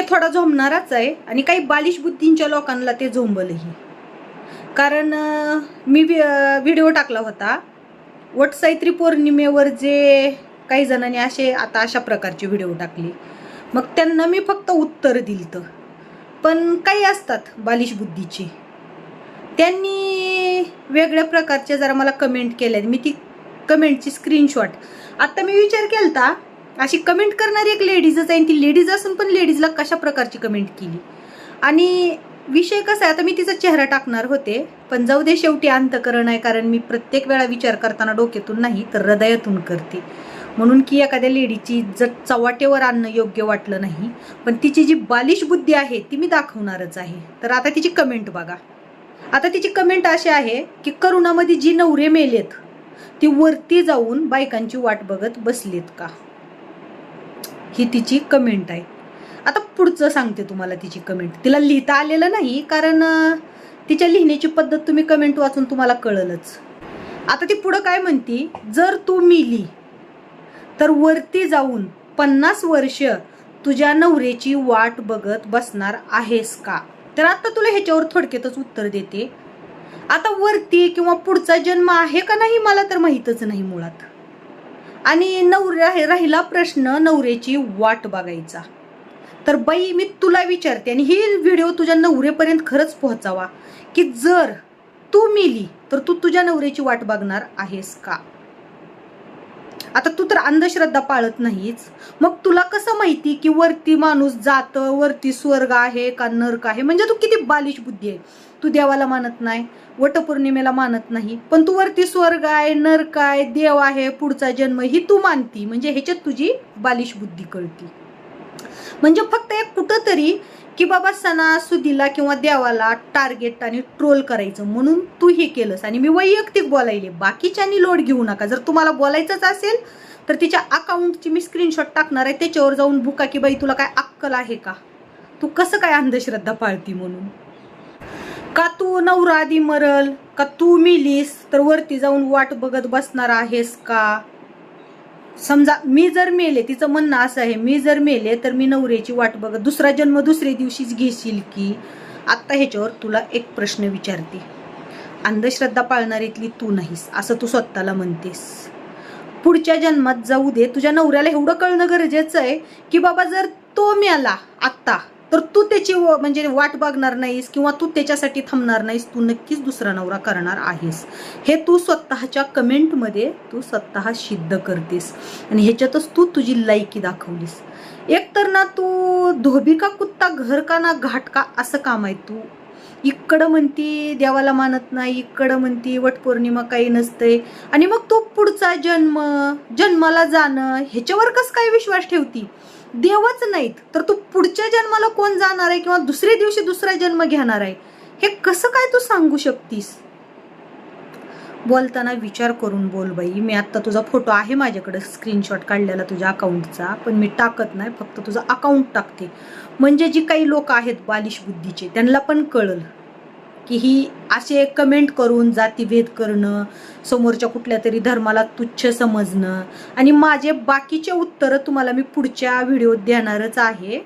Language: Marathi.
विषय थोडा झोंबणाराच आहे आणि काही बालिश बुद्धींच्या लोकांना ते झोंबलही. कारण मी व्हिडिओ टाकला होता. वटसावित्री पौर्णिमेवर जे काही जणांनी असे आता अशा प्रकारचे व्हिडिओ टाकले. मग त्यांना मी फक्त उत्तर दिलतं. पण काही असतात बालिश बुद्धीचे. त्यांनी वेगळ्या प्रकारचे जरा मला कमेंट केल्या मी ती कमेंटची स्क्रीनशॉट आत्ता मी विचार केलता अशी कमेंट करणारी एक लेडीजच आहे आणि ती लेडीज असून पण लेडीजला कशा प्रकारची कमेंट केली? आणि विषय कसा आहे आता मी तिचा चेहरा टाकणार होते पण जाऊ दे शेवटी अंतकरण आहे कारण मी प्रत्येक वेळा विचार करताना डोक्यातून नाही तर हृदयातून करते. म्हणून की एखाद्या लेडीची जर चव्हाटेवर आणणं योग्य वाटलं नाही पण तिची जी बालिश बुद्धी आहे ती मी दाखवणारच आहे. तर आता तिची कमेंट बघा. आता तिची कमेंट अशी आहे की करोनामध्ये जी नवरे मेलेत ती वरती जाऊन बायकांची वाट बघत बसलीत का? ही तिची कमेंट आहे. आता पुढचं सांगते तुम्हाला तिची कमेंट तिला लिहिता आलेलं नाही कारण तिच्या लिहिण्याची पद्धत तुम्ही कमेंट वाचून तुम्हाला कळलंच. आता ती पुढं काय म्हणती? जर तू मिली तर वरती जाऊन पन्नास वर्ष तुझ्या नवऱ्याची वाट बघत बसणार आहेस का? तर आता तुला ह्याच्यावर थोडक्यातच उत्तर देते. आता वरती किंवा पुढचा जन्म आहे का नाही मला तर माहीतच नाही मुळात. आणि नवऱ्या राहिला प्रश्न नवऱ्याची वाट बघायचा. तर बाई मी तुला विचारते आणि ही व्हिडिओ तुझ्या नवऱ्यापर्यंत खरंच पोहोचावा की जर तू मिली तर तू तुझ्या नवऱ्याची वाट बघणार आहेस का? आता तू तर अंधश्रद्धा पाळत नाहीच मग तुला कसं माहिती की वरती माणूस जात वरती स्वर्ग आहे का नरक आहे? म्हणजे तू किती बालिश बुद्धी आहे. तू देवाला मानत नाही वटपौर्णिमेला मानत नाही पण तू वरती स्वर्ग आहे नरक आहे देव आहे पुढचा जन्म ही तू मानती. म्हणजे ह्याच्यात तुझी बालिश बुद्धी कळती. म्हणजे फक्त एक कुठंतरी की बाबा सणासुदीला किंवा देवाला टार्गेट आणि ट्रोल करायचं. म्हणून तू हे केलंस आणि मी वैयक्तिक बोलायले. बाकीच्यांनी लोड घेऊ नका. जर तुम्हाला बोलायचंच असेल तर तिच्या अकाउंटची मी स्क्रीनशॉट टाकणार आहे. त्याच्यावर जाऊन बुका की बाई तुला काय अक्कल आहे का? तू कसं काय अंधश्रद्धा पाळती म्हणून? का तू नवरा आधी मरल? का तू मिलीस? तर वरती जाऊन वाट बघत बसणार आहेस का? समजा मी जर मेले तिचं म्हणणं असं आहे मी जर मेले तर मी नवऱ्याची वाट बघत दुसरा जन्म दुसऱ्या दिवशीच घेशील की? आत्ता ह्याच्यावर तुला एक प्रश्न विचारते. अंधश्रद्धा पाळणारीतली तू नाहीस असं तू स्वतःला म्हणतेस. पुढच्या जन्मात जाऊ दे तुझ्या नवऱ्याला एवढं कळणं गरजेचं आहे की बाबा जर तो मिळाला आत्ता तर तू त्याची व- म्हणजे वाट बघणार नाहीस किंवा तू त्याच्यासाठी थांबणार नाहीस तू नक्कीच दुसरा नवरा करणार आहेस. हे तू स्वतःच्या कमेंटमध्ये तू स्वतः सिद्ध करतेस. आणि ह्याच्यातच तू तुझी लायकी दाखवलीस. एक तर ना तू धोबी का कुत्ता घर का ना घाट का असं काम आहे तू. इकडं म्हणती देवाला मानत नाही इकडं म्हणती वटपौर्णिमा काही नसते आणि मग तू पुढचा जन्म जन्माला जाणं ह्याच्यावर कस काय विश्वास ठेवती? देवच नाहीत. तर तू पुढच्या जन्माला कोण जाणार आहे किंवा दुसऱ्या दिवशी दुसरा जन्म घेणार आहे? हे कसं काय तू सांगू शकतीस? बोलताना विचार करून बोल बाई. मी आत्ता तुझा फोटो आहे माझ्याकडे. स्क्रीनशॉट काढलेला तुझ्या अकाउंटचा पण मी टाकत नाही. फक्त तुझं अकाउंट टाकते. म्हणजे जी काही लोक आहेत बालिश बुद्धीचे त्यांना पण कळल. की ही असे कमेंट करून जातीभेद करणं समोरच्या कुठल्या तरी धर्माला तुच्छ समजणं. आणि माझे बाकीचे उत्तरं तुम्हाला मी पुढच्या व्हिडिओत देणारच आहे.